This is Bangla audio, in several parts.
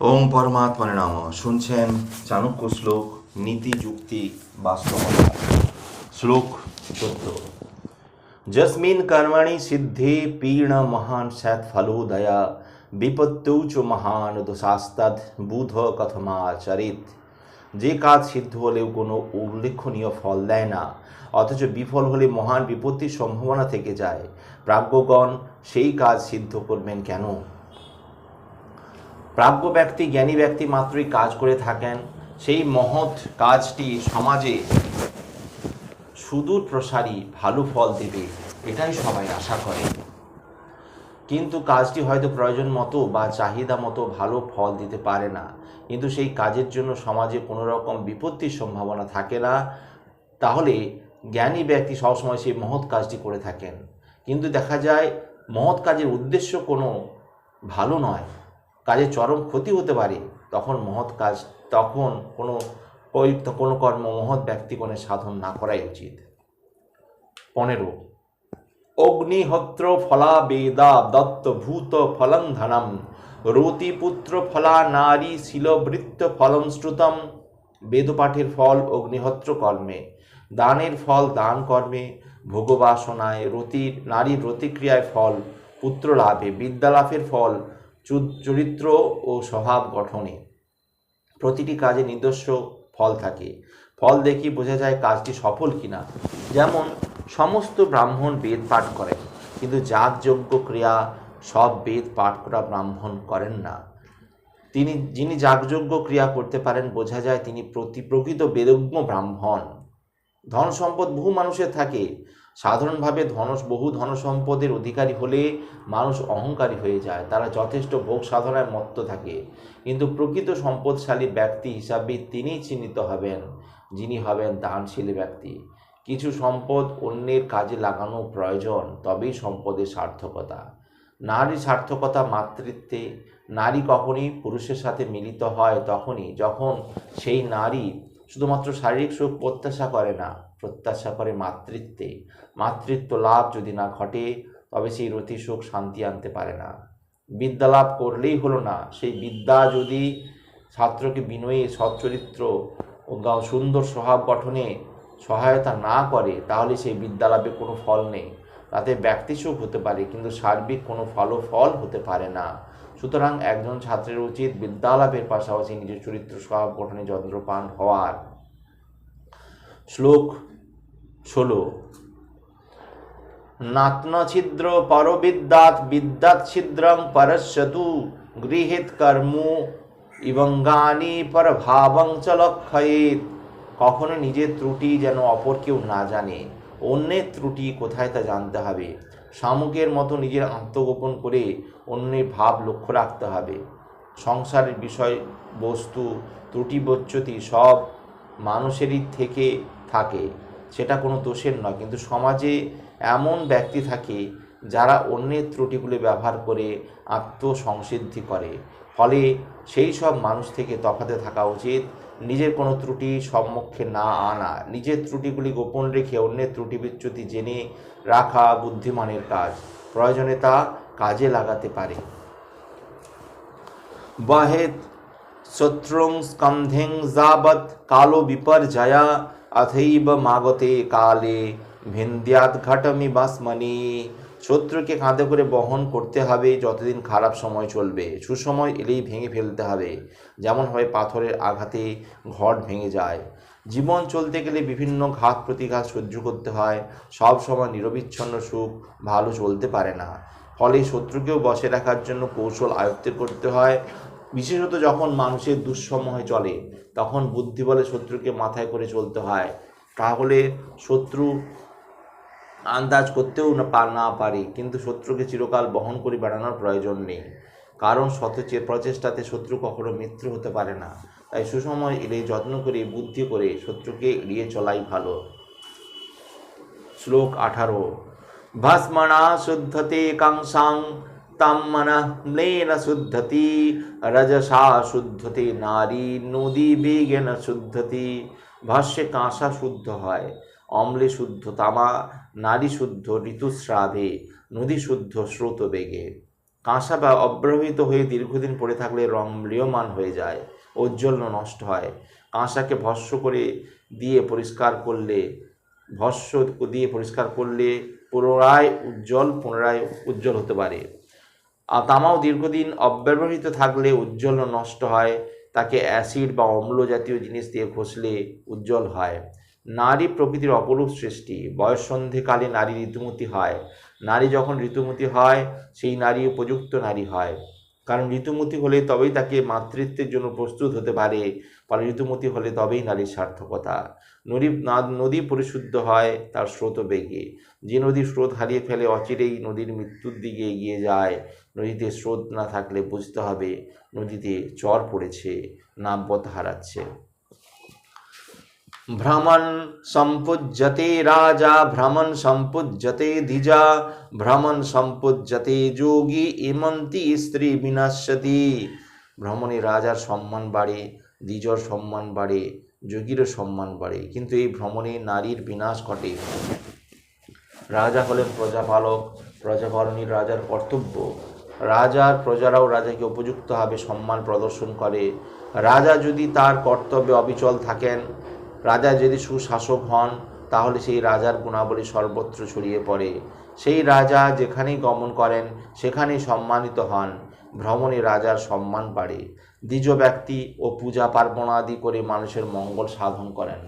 ওম পরমাত্মনে নাম। শুনছেন চাণক্য শ্লোক, নীতি, যুক্তি, বাস্তবতা। শ্লোক চোদ্দ। যস্মিন কর্মণি সিদ্ধে পীণ মহান স্যাৎ ফলোদয়া, বিপত্তৌ চ মহান দোষাস্তদ, বুধ কথমাচরিত। যে কাজ সিদ্ধ হলেও কোনো উল্লেখনীয় ফল দেয় না, অথচ বিফল হলে মহান বিপত্তির সম্ভাবনা থেকে যায়। প্রাজ্ঞগণ, সেই কাজ সিদ্ধ করবেন কেন? প্রাজ্ঞ ব্যক্তি, জ্ঞানী ব্যক্তি মাত্রই কাজ করে থাকেন। সেই মহৎ কাজটি সমাজে সুদূর প্রসারী ভালো ফল দেবে, এটাই সবাই আশা করে। কিন্তু কাজটি হয়তো প্রয়োজন মতো বা চাহিদা মতো ভালো ফল দিতে পারে না। কিন্তু সেই কাজের জন্য সমাজে কোনো রকম বিপত্তির সম্ভাবনা থাকে না। তাহলে জ্ঞানী ব্যক্তি সবসময় সেই মহৎ কাজটি করে থাকেন। কিন্তু দেখা যায়, মহৎ কাজের উদ্দেশ্য কোনো ভালো নয়। কাজের চরম ক্ষতি হতে পারে, তখন মহৎ কাজ, তখন কোনো ওই কোনো কর্ম মহৎ ব্যক্তিগণের সাধন না করাই উচিত। পনেরো, অগ্নিহত্র ফলা বেদা দত্ত ভূত ফলং ধনম রতিপুত্র ফলা নারী শিলবৃত্ত ফলং শ্রুতম, বেদপাঠের ফল অগ্নিহত্র কর্মে, দানের ফল দান কর্মে, ভোগবাসনায় রতির নারীর রতিক্রিয়ায় ফল, পুত্র লাভে, বিদ্যালাভের ফল চরিত্র ও স্বভাব গঠনে প্রতিটি কাজে নিজস্ব ফল থাকে। ফল দেখি বোঝা যায় কাজটি সফল কিনা। যেমন, সমস্ত ব্রাহ্মণ বেদ পাঠ করেন, কিন্তু যাগযজ্ঞ ক্রিয়া সব বেদ পাঠ করা ব্রাহ্মণ করেন না। তিনি, যিনি যাগযজ্ঞ ক্রিয়া করতে পারেন, বোঝা যায় তিনি প্রতি প্রকৃত বেদজ্ঞ ব্রাহ্মণ। ধন সম্পদ বহু মানুষের থাকে সাধারণভাবে ধন বহু ধন সম্পদের অধিকারী হলে মানুষ অহংকারী হয়ে যায়। তারা যথেষ্ট ভোগ সাধনায় মত্ত থাকে। কিন্তু প্রকৃত সম্পদশালী ব্যক্তি হিসাবে তিনিই চিহ্নিত হবেন, যিনি হবেন দানশীল ব্যক্তি। কিছু সম্পদ অন্যের কাজে লাগানো প্রয়োজন, তবেই সম্পদের সার্থকতা। নারী সার্থকতা মাতৃত্বে, নারী কখনই পুরুষের সাথে মিলিত হয় তখনই, যখন সেই নারী শুধুমাত্র শারীরিক সুখ প্রত্যাশা করে না প্রত্যাশা করে মাতৃত্বে। মাতৃত্ব লাভ যদি না ঘটে, তবে সেই রতি সুখ শান্তি আনতে পারে না। বিদ্যা লাভ করলেই হলো না। সেই বিদ্যা যদি ছাত্রকে বিনয়ী, সচ্চরিত্র সুন্দর স্বভাব গঠনে সহায়তা না করে, তাহলে সেই বিদ্যা লাভে কোনো ফল নেই। তাতে ব্যক্তি সুখ হতে পারে, কিন্তু সার্বিক কোনো ফল হতে পারে না। সুতরাং একজন ছাত্রের উচিত বিদ্যালাভের পাশাপাশি নিজের চরিত্র স্বভাব গঠনে যন্ত্রপান হওয়ার। শ্লোক ষোলো। নাত্নছিদ্র পরবিদ্যাৎ বিদ্যাৎ ছিদ্রং পরস্যতু গৃহীত কর্মু ইবঙ্গানি পরভাবং চ লক্ষয়েত। কখনো নিজের ত্রুটি যেন অপর কেউ না জানে। অন্যের ত্রুটি কোথায় তা জানতে হবে। শামুকের মতো নিজের আত্মগোপন করে অন্যের ভাব লক্ষ্য রাখতে হবে। সংসারের বিষয়, বস্তু ত্রুটি বচ্যতি সব মানুষেরই থেকে থাকে। সেটা কোনো দোষের নয়। কিন্তু সমাজে এমন ব্যক্তি থাকে যারা অন্যের ত্রুটিগুলি ব্যবহার করে আত্মসংসিদ্ধি করে। ফলে সেই সব মানুষ থেকে তফাতে থাকা উচিত নিজের কোনো ত্রুটি সম্মুখে না আনা। নিজের ত্রুটিগুলি গোপন রেখে অন্যের ত্রুটি বিচ্যুতি জেনে রাখা বুদ্ধিমানের কাজ। প্রয়োজনে তা কাজে লাগাতে পারে। বাহেদ শত্রুং স্কন্ধেং যাবৎ কালো বিপর্যয়া অথৈব মাগতে কালে ভিন্দ্যাত ঘটমি বাসমনি শত্রুকে কাঁধে করে বহন করতে হবে যতদিন খারাপ সময় চলবে। সুসময় এলেই ভেঙে ফেলতে হবে। যেমন হয় পাথরের আঘাতে ঘট ভেঙে যায়। জীবন চলতে গেলে বিভিন্ন ঘাত প্রতিঘাত সহ্য করতে হয়। সব সময় নিরবিচ্ছন্ন সুখ ভালো চলতে পারে না। ফলে শত্রুকেও বসে রাখার জন্য কৌশল আয়ত্তে করতে হয়। বিশেষত যখন মানুষের দুঃসময় চলে, তখন বুদ্ধি বলে শত্রুকে মাথায় করে চলতে হয়। তাহলে শত্রু আন্দাজ করতেও না না পারে, কিন্তু শত্রুকে চিরকাল বহন করে বেড়ানোর প্রয়োজন নেই। কারণ শতচে প্রচেষ্টাতে শত্রু কখনো মিত্র হতে পারে না। তাই সুসময় এলে যত্ন করে, বুদ্ধি করে শত্রুকে এড়িয়ে চলাই ভালো। শ্লোক আঠারো। ভস্মণা শুদ্ধতে কাংসাং তাম মনঃ শুদ্ধতি, রজসা শুদ্ধতে, নারী নদী বেগেন শুদ্ধতি। ভাষ্যে কাঁসা শুদ্ধ হয়, অম্লে শুদ্ধ তামা, নারী শুদ্ধ ঋতুস্রাবে, নদী শুদ্ধ স্রোত বেগে। কাঁসা বা অব্যবহৃত হয়ে দীর্ঘদিন পড়ে থাকলে রং ম্রিয়মান হয়ে যায়, ঔজ্জ্বল্য নষ্ট হয়। কাঁসাকে ভস্য করে দিয়ে পরিষ্কার করলে, ভস্য দিয়ে পরিষ্কার করলে পুনরায় উজ্জ্বল পুনরায় উজ্জ্বল হতে পারে। তামাও দীর্ঘদিন অব্যবহৃত থাকলে উজ্জ্বল নষ্ট হয়। তাকে অ্যাসিড বা অম্ল জাতীয় জিনিস দিয়ে ঘষলে উজ্জ্বল হয়। নারী প্রকৃতির অপরূপ সৃষ্টি। বয়ঃসন্ধিকালে নারী ঋতুমতি হয়। নারী যখন ঋতুমতি হয়, সেই নারী উপযুক্ত নারী হয়। কারণ ঋতুমতি হলে তবেই তাকে মাতৃত্বের জন্য প্রস্তুত হতে পারে কারণ ঋতুমতি হলে তবেই নারীর সার্থকতা। নদী নদী পরিশুদ্ধ হয়, তার স্রোত বেগে। যে নদী স্রোত হারিয়ে ফেলে অচিরেই নদীর মৃত্যুর দিকে এগিয়ে যায়, নদীতে স্রোত না থাকলে বুঝতে হবে নদীতে চর পড়েছে নাব্যতা হারাচ্ছে। ভ্রমণ সম্পুজ্যতে রাজা, ভ্রমণ সম্পুজ্যতে দ্বিজা, ভ্রমণ সম্পুজ্যতে যোগী ইমন্তি স্ত্রী বিনাশ্যতি। ভ্রমণে রাজার সম্মান বাড়ে, দ্বিজর সম্মান বাড়ে যোগীরও সম্মান বাড়ে, কিন্তু এই ভ্রমণে নারীর বিনাশ ঘটে। রাজা হলেন প্রজাপালক প্রজাপালনই রাজার কর্তব্য। রাজার প্রজারাও রাজাকে উপযুক্তভাবে সম্মান প্রদর্শন করে। রাজা যদি তার কর্তব্যে অবিচল থাকেন রাজা যদি সুশাসক হন, তাহলে সেই রাজার গুণাবলী সর্বত্র ছড়িয়ে পড়ে। সেই রাজা যেখানেই গমন করেন, সেখানেই সম্মানিত হন। ভ্রমণে রাজার সম্মান বাড়ে। দ্বিজ ব্যক্তি ও পূজা পার্বণ আদি করে মানুষের মঙ্গল সাধন করেন।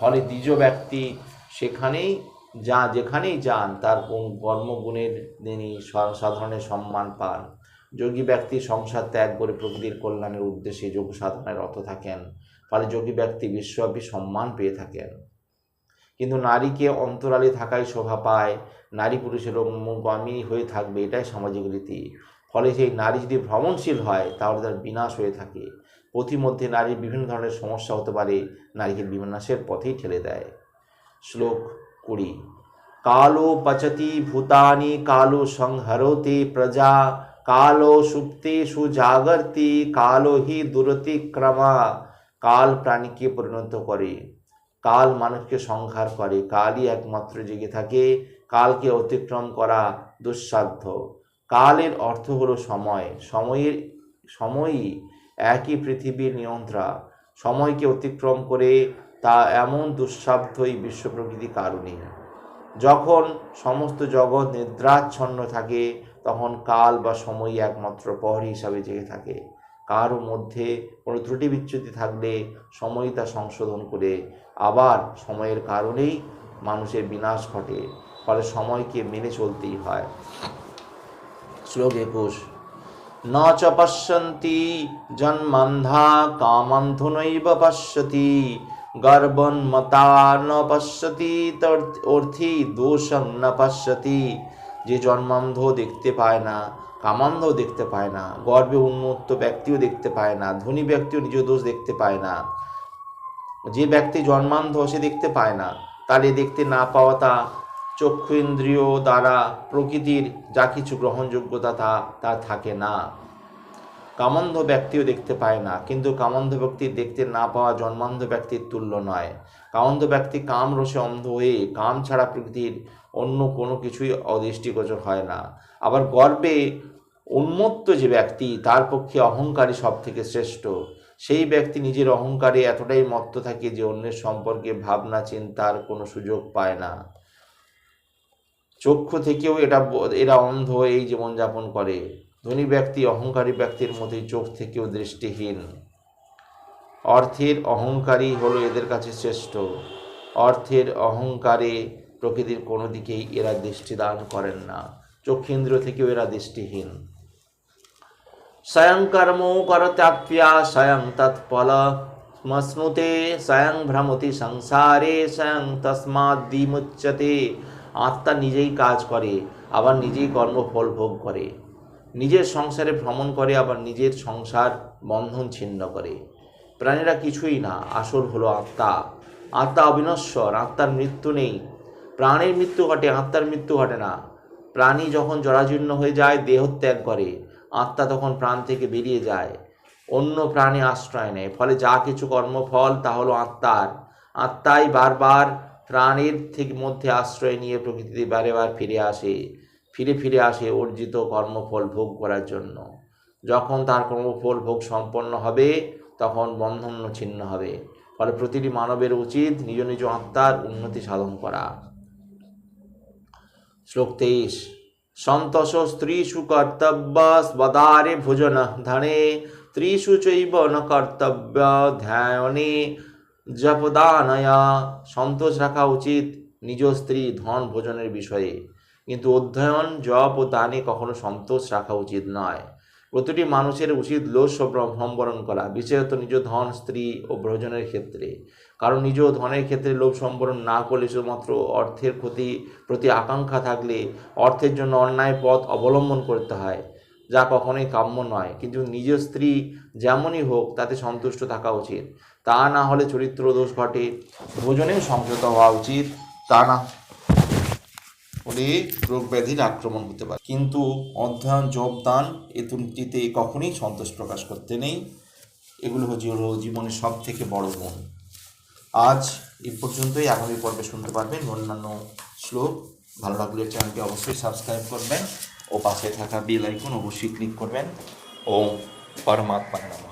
ফলে দ্বিজ ব্যক্তি সেখানেই যা, যেখানেই যান, তার কর্মগুণের তিনি সাধারণের সম্মান পান। যোগী ব্যক্তি সংসার ত্যাগ করে প্রকৃতির কল্যাণের উদ্দেশ্যে যোগ সাধনায় রত থাকেন। ফলে যোগী ব্যক্তি বিশ্বব্যাপী সম্মান পেয়ে থাকেন। কিন্তু নারীকে অন্তরালে থাকাই শোভা পায়, নারী পুরুষের গামী হয়ে থাকবে এটাই সামাজিক রীতি। ফলে সেই নারী যদি ভ্রমণশীল হয়, তাহলে তার বিনাশ হয়ে থাকে। পথিমধ্যে নারীর বিভিন্ন ধরনের সমস্যা হতে পারে, নারীকে বিনাশের পথেই ঠেলে দেয়। শ্লোক কুড়ি। কালো পচতি ভূতানি, কালো সংহরতে প্রজা, কালো সুপ্তেষু জাগর্তি, কালো হি দুরতিক্রমা। কাল প্রাণীকে পরিণত করে, কাল মানুষকে সংহার করে, কালই একমাত্র জেগে থাকে, কালকে অতিক্রম করা দুঃসাধ্য। কালের অর্থ হলো সময়, সময়ের, সময়ই একই পৃথিবীর নিয়ন্ত্রা। সময়কে অতিক্রম করে তা এমন দুঃসাধ্যই বিশ্ব প্রকৃতি কারণে। যখন সমস্ত জগৎ নিদ্রাচ্ছন্ন থাকে, তখন কাল বা সময় একমাত্র প্রহরী হিসাবে জেগে থাকে। কারও মধ্যে কোনো ত্রুটি বিচ্যুতি থাকলে সময় তা সংশোধন করে। আবার সময়ের কারণেই মানুষের বিনাশ ঘটে, ফলে সময়কে মেনে চলতেই হয়। শ্লোক একুশ, ন চ পশ্যন্তি জন্মন্ধা কামন্ধুনৈব পশ্যতি গর্বন্মতা ন পশ্যতি অর্থি দোষং ন পশ্যতি। যে জন্মান্ধ দেখতে পায় না কামান্ধ দেখতে পায় না, গর্বে উন্মত্ত ব্যক্তিও দেখতে পায় না, ধনী ব্যক্তিও নিজ দোষ দেখতে পায় না। যে ব্যক্তি জন্মান্ধ সে দেখতে পায় না, তার এ দেখতে না পাওয়া তা চক্ষু ইন্দ্রিয় দ্বারা প্রকৃতির যা কিছু গ্রহণযোগ্যতা তা তার থাকে না। কামন্ধ ব্যক্তিও দেখতে পায় না, কিন্তু কামন্ধ ব্যক্তির দেখতে না পাওয়া জন্মান্ধ ব্যক্তির তুল্য নয়। কামন্ধ ব্যক্তি কাম রসে অন্ধ হয়ে কাম ছাড়া প্রকৃতির অন্য কোনো কিছুই অদৃষ্টিগোচর হয় না। আবার গর্বে উন্মত্ত যে ব্যক্তি, তার পক্ষে অহংকারী সব থেকে শ্রেষ্ঠ। সেই ব্যক্তি নিজের অহংকারে এতটাই মত্ত থাকে যে অন্যের সম্পর্কে ভাবনা, চিন্তার কোনো সুযোগ পায় না। চক্ষু থেকেও এটা এরা অন্ধ এই জীবনযাপন করে। ধনী ব্যক্তি অহংকারী ব্যক্তির মতোই চোখ থেকেও দৃষ্টিহীন। অর্থের অহংকারী হলো এদের কাছে শ্রেষ্ঠ। অর্থের অহংকারে প্রকৃতির কোনো দিকেই এরা দৃষ্টিদান করেন না। চক্ষেন্দ্র থেকেও এরা দৃষ্টিহীন। স্বয়ং কর্ম করত্যাপ্যা, স্বয়ং তৎফল। স্মশ্নুতে স্বয়ং ভ্রমতি সংসারে, স্বয়ং তস্মাৎ বিমুচ্যতে আত্মা নিজেই কাজ করে, আবার নিজেই কর্মফল ভোগ করে। নিজের সংসারে ভ্রমণ করে, আবার নিজের সংসার বন্ধন ছিন্ন করে। প্রাণীরা কিছুই না, আসল হলো আত্মা। আত্মা অবিনশ্বর, আত্মার মৃত্যু নেই। প্রাণের মৃত্যু ঘটে, আত্মার মৃত্যু ঘটে না। প্রাণী যখন জরাজীর্ণ হয়ে যায় দেহত্যাগ করে, আত্মা তখন প্রাণ থেকে বেরিয়ে যায়। অন্য প্রাণী আশ্রয় নেয়, ফলে যা কিছু কর্মফল, তা হলো আত্মার। আত্মাই বারবার প্রাণের থেকে মধ্যে আশ্রয় নিয়ে প্রকৃতিতে বারে বার ফিরে আসে, ফিরে ফিরে আসে অর্জিত কর্মফল ভোগ করার জন্য। যখন তার কর্মফল ভোগ সম্পন্ন হবে, তখন বন্ধন ছিন্ন হবে। ফলে প্রতিটি মানবের উচিত নিজ নিজ আত্মার উন্নতি সাধন করা। শ্লোক তেইশ। সন্তোষ স্ত্রীষু কর্তব্য স্বদারে ভোজন ধনে, স্ত্রীষু চৈব ন কর্তব্য ধ্যানে জপদানয়া। সন্তোষ রাখা উচিত নিজ স্ত্রী ধন ভোজনের বিষয়ে। কিন্তু অধ্যয়ন, জপ ও দানে কখনো সন্তোষ রাখা উচিত নয়। প্রতিটি মানুষের উচিত লোভ সম্বরণ করা, বিশেষত নিজ ধন, স্ত্রী ও ভোজনের ক্ষেত্রে। কারণ নিজ ধনের ক্ষেত্রে লোভ সম্বরণ না করলে শুধুমাত্র অর্থের ক্ষতি, প্রতি আকাঙ্ক্ষা থাকলে অর্থের জন্য অন্যায় পথ অবলম্বন করতে হয়, যা কখনোই কাম্য নয়। কিন্তু নিজ স্ত্রী যেমনই হোক, তাতে সন্তুষ্ট থাকা উচিত। তা না হলে চরিত্র দোষ ঘটে, ভোজনেও সংযত হওয়া উচিত। তা না হলে রোগ ব্যাধির আক্রমণ হতে পারে। কিন্তু অধ্যয়ন, যোগদান এ তিনটিতে কখনোই সন্তোষ প্রকাশ করতে নেই। এগুলো হলো জীবনের সব থেকে বড় গুণ। আজ এ পর্যন্তই। আগামী পর্বে শুনতে পারবেন অন্যান্য শ্লোক। ভালো লাগলে চ্যানেলটি অবশ্যই সাবস্ক্রাইব করবেন ও পাশে থাকা বেল আইকন অবশ্যই ক্লিক করবেন। ও পরমাত্মা নাম।